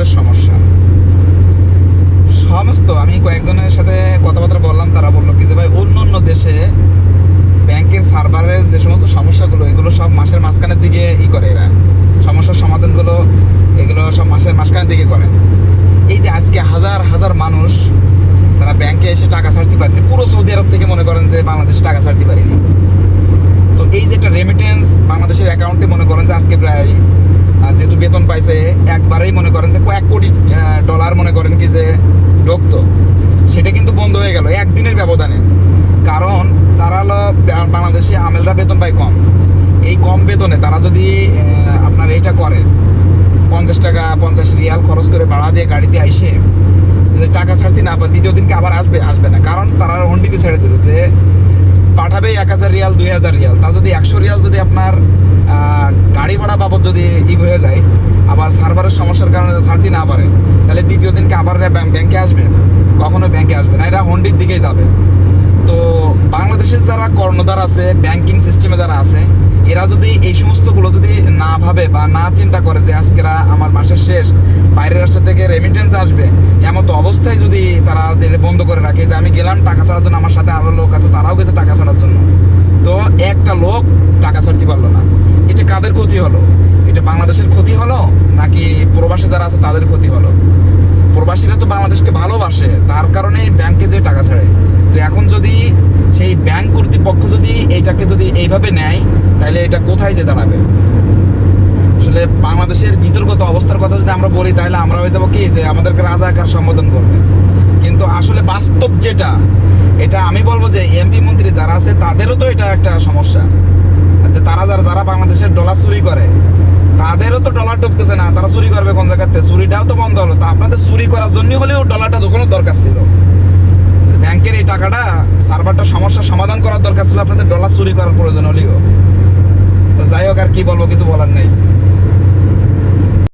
সার্ভারের সমস্যা। সমস্ত, আমি কয়েকজনের সাথে কথাবার্তা বললাম, তারা বলল কি যে, ভাই, অন্য অন্য দেশে ব্যাংকের সার্ভারের যে সমস্ত সমস্যাগুলো, এগুলো সব মাসের মাঝখানের দিকে ই করে এরা। সমস্যার সমাধানগুলো, এগুলো সব মাসের মাঝখানের দিকে করে। এই যে আজকে হাজার হাজার মানুষ তারা ব্যাংকে এসে টাকা ছাড়তে পারেনি পুরো সৌদি আরব থেকে মনে করেন যে, বাংলাদেশে টাকা ছাড়তে পারেনি। তো এই যে একটা রেমিটেন্স বাংলাদেশের অ্যাকাউন্টে মনে করেন যে, আজকে প্রায় যেহেতু বেতন পাইছে, একবারেই মনে করেন যে কয়েক কোটি ডলার মনে করেন কি যে ঢুকতো। সেটা কিন্তু বন্ধ হয়ে গেল, একদিনের ব্যবধানে। কারণ তারা হলো বাংলাদেশে আমেলরা বেতন পায় কম। এই কম বেতনে তারা যদি আপনার এটা করে, পঞ্চাশ টাকা, পঞ্চাশ রিয়াল খরচ করে ভাড়া দিয়ে গাড়িতে আইসে, যদি টাকা ছাড়তে না পারে, দ্বিতীয় দিনকে আবার আসবে আসবে না। কারণ তারা হন্ডিতে ছেড়ে দিল যে পাঠাবে এক হাজার রিয়াল, দুই হাজার রিয়াল। তা যদি একশো রিয়াল যদি আপনার গাড়ি ভাড়া বাবদ যদি ই হয়ে যায়, আবার সার্ভারের সমস্যার কারণে ছাড়তে না পারে, তাহলে দ্বিতীয় দিনকে আবার ব্যাংকে আসবে। কখনো ব্যাংকে আসবে না, এরা হন্ডির দিকেই যাবে। তো বাংলাদেশের যারা কর্ণধার আছে, ব্যাংকিং সিস্টেমে যারা আছে, এরা যদি এই সমস্তগুলো যদি না ভাবে বা না চিন্তা করে যে আজকেরা আমার মাসের শেষ, বাইরের রাষ্ট্র থেকে রেমিটেন্স আসবে, এমন তো অবস্থায় যদি তারা বন্ধ করে রাখে যে আমি গেলাম টাকা ছাড়ার জন্য, আমার সাথে আরও লোক আছে, তারাও গেছে টাকা ছাড়ার জন্য তো একটা লোক টাকা ছাড়তে পারল না এটা কাদের ক্ষতি হলো? এটা বাংলাদেশের ক্ষতি হলো নাকি প্রবাসী যারা আছে তাদের ক্ষতি হলো? প্রবাসীরা তো বাংলাদেশকে ভালোবাসে, তার কারণে ব্যাংকে যে টাকা ছাড়ে। তো এখন যদি সেই ব্যাংক কর্তৃপক্ষ যদি এইটাকে যদি এইভাবে নেয়, তাহলে এটা কোথায় যে দাঁড়াবে? আসলে বাংলাদেশের বিতর্কত অবস্থার কথা যদি আমরা বলি, তাহলে আমরা হয়ে যাব কি? যে আমাদেরকে রাজাকার সম্বোধন করবে। কিন্তু আসলে বাস্তব যেটা, এটা আমি বলব যে এমপি মন্ত্রী যারা আছে, তাদেরও তো এটা একটা সমস্যা। যে তারা যারা যারা বাংলাদেশের ডলার চুরি করে, তাদেরও তো ডলার ঢুকতেছে না। তারা চুরি করবে কোন জায়গাতে? চুরিটাও তো বন্ধ হলো। তা আপনাদের চুরি করার জন্য হলেও ডলারটা ঢুকানোর দরকার ছিল। ব্যাংকের এই টাকাটা সার্ভারটা সমস্যার সমাধান করার দরকার ছিল। আপনাদের ডলার চুরি করার প্রয়োজন হলেও। তো যাই হোক, আর কি বলব, কিছু বলার নেই।